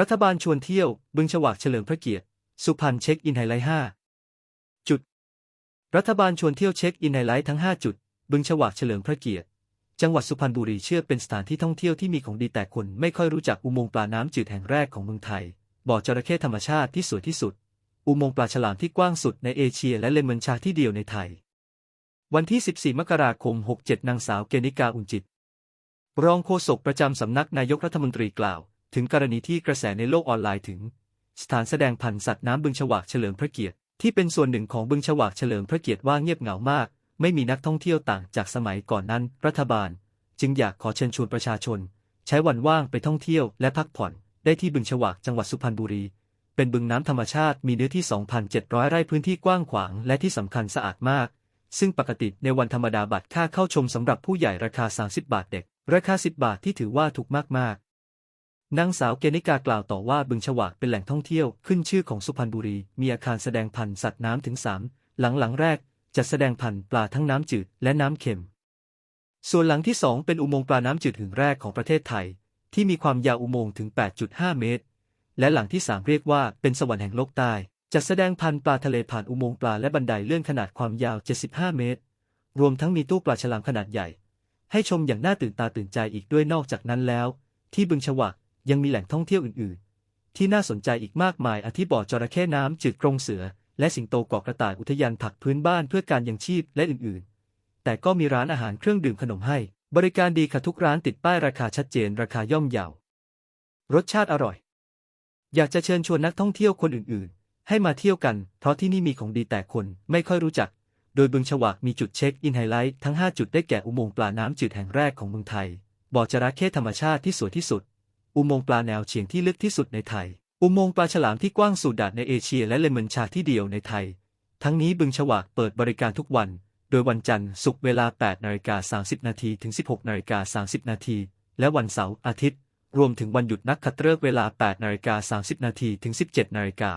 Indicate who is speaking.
Speaker 1: รัฐบาลชวนเที่ยว บึงฉวากเฉลิมพระเกียรติ สุพรรณเช็คอินไฮไลท์5จุด รัฐบาลชวนเที่ยวเช็คอินไฮไลท์ทั้ง 5 จุด บึงฉวากเฉลิมพระเกียรติ จังหวัดสุพรรณบุรีเชื่อเป็นสถานที่ท่องเที่ยวที่มีของดีแต่คนไม่ค่อยรู้จักอุโมงค์ปลาน้ำจืดแห่งแรกของเมืองไทย บ่อจระเข้ธรรมชาติที่สวยที่สุด อุโมงค์ปลาฉลามที่กว้างสุดในเอเชีย และเลมเมนชาที่เดียวในไทย วันที่ 14 มกราคม 67 นางสาวเกณิกาอุ่นจิต รองโฆษกประจำสำนักนายกรัฐมนตรีกล่าว ถึงกรณีที่กระแสในโลกออนไลน์ถึง สถานแสดงพันธุ์สัตว์น้ำบึงฉวากเฉลิมพระเกียรติ ที่เป็นส่วนหนึ่งของบึงฉวากเฉลิมพระเกียรติว่าเงียบเหงามาก ไม่มีนักท่องเที่ยวต่างจากสมัยก่อนนั้น รัฐบาล จึงอยากขอเชิญชวนประชาชน ใช้วันว่างไปท่องเที่ยวและพักผ่อน ได้ที่บึงฉวากจังหวัดสุพรรณบุรี เป็นบึงน้ำธรรมชาติมีเนื้อที่ 2,700 ไร่พื้นที่กว้างขวางและที่สำคัญสะอาดมาก ซึ่งปกติในวันธรรมดาบัตรค่าเข้าชมสำหรับผู้ใหญ่ราคา 30 บาทเด็ก ราคา 10 บาทที่ถือว่าถูกมากๆ นางสาวเกณิกากล่าวต่อว่าบึงฉวากเป็นแหล่งท่องเที่ยวขึ้นชื่อของสุพรรณบุรี มีอาคารแสดงพันธุ์สัตว์น้ำถึง3หลังหลังแรกจัดแสดงพันธุ์ปลาทั้งน้ำจืดและน้ำเค็ม ส่วนหลังที่2เป็นอุโมงค์ปลาน้ำจืดห่งแรกของประเทศไทย ที่มีความยาวอุโมงค์ถึง 8.5 เมตร และหลังที่3เรียกว่าเป็นสวรรค์แห่งโลกใต้จัดแสดงพันธุ์ปลาทะเลผ่านอุโมงค์ปลาและบันไดเลื่อนขนาดความยาว 75 เมตร รวมทั้งมีตู้ปลาฉลามขนาดใหญ่ ให้ชมอย่างน่าตื่นตาตื่นใจอีกด้วยนอกจากนั้นแล้ว ที่บึงฉวาก ยังมีแหล่งท่องเที่ยวอื่น ๆ ที่น่าสนใจอีกมากมายอาทิบ่อจระเข้น้ำจืดกรงเสือ และสิงโตเกาะกระต่ายอุทยานผักพื้นบ้านเพื่อการยังชีพและอื่น ๆ แต่ก็มีร้านอาหารเครื่องดื่มขนมให้ บริการดีค่ะทุกร้านติดป้ายราคาชัดเจนราคาย่อมเยาว รสชาติอร่อย อยากจะเชิญชวนนักท่องเที่ยวคนอื่น ๆ ให้มาเที่ยวกัน เพราะที่นี่มีของดีแต่คนไม่ค่อยรู้จักโดยบึงฉวากมีจุดเช็คอินไฮไลท์ทั้ง 5 จุดได้แก่อุโมงค์ปลาน้ำจืดแห่งแรกของเมืองไทย บ่อจระเข้ธรรมชาติที่สวยที่สุด อุโมงค์ปลาแนวเฉียงที่ลึกที่สุดในไทย อุโมงค์ปลาฉลามที่กว้างสุดดาดในเอเชียและเลมอนชาที่เดียวในไทย ทั้งนี้บึงฉวากเปิดบริการทุกวัน โดยวันจันทร์ศุกร์เวลา8นาฬิกา30นาทีถึง 16นาฬิกา30นาทีและวันเสาร์อาทิตย์ รวมถึงวันหยุดนักขัตฤกษ์เวลา8นาฬิกา30นาทีถึง 17นาฬิกา